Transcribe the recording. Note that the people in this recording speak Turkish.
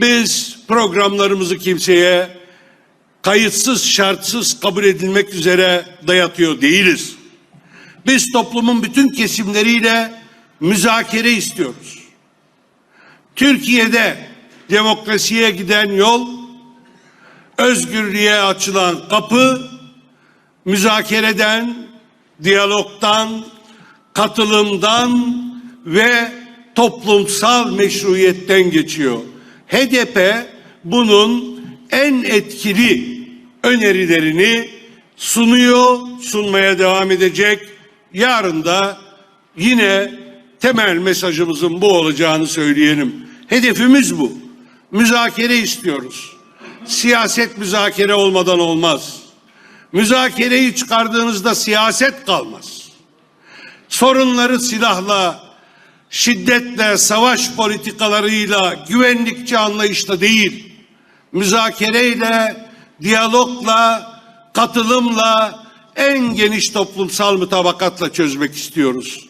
Biz programlarımızı kimseye kayıtsız şartsız kabul edilmek üzere dayatıyor değiliz. Biz toplumun bütün kesimleriyle müzakere istiyoruz. Türkiye'de demokrasiye giden yol, özgürlüğe açılan kapı, müzakereden, diyalogdan, katılımdan ve toplumsal meşruiyetten geçiyor. HDP bunun en etkili önerilerini sunuyor, sunmaya devam edecek. Yarın da yine temel mesajımızın bu olacağını söyleyelim. Hedefimiz bu. Müzakere istiyoruz. Siyaset müzakere olmadan olmaz. Müzakereyi çıkardığınızda siyaset kalmaz. Sorunları silahla, şiddetle, savaş politikalarıyla, güvenlikçi anlayışla değil, müzakereyle, diyalogla, katılımla, en geniş toplumsal mutabakatla çözmek istiyoruz.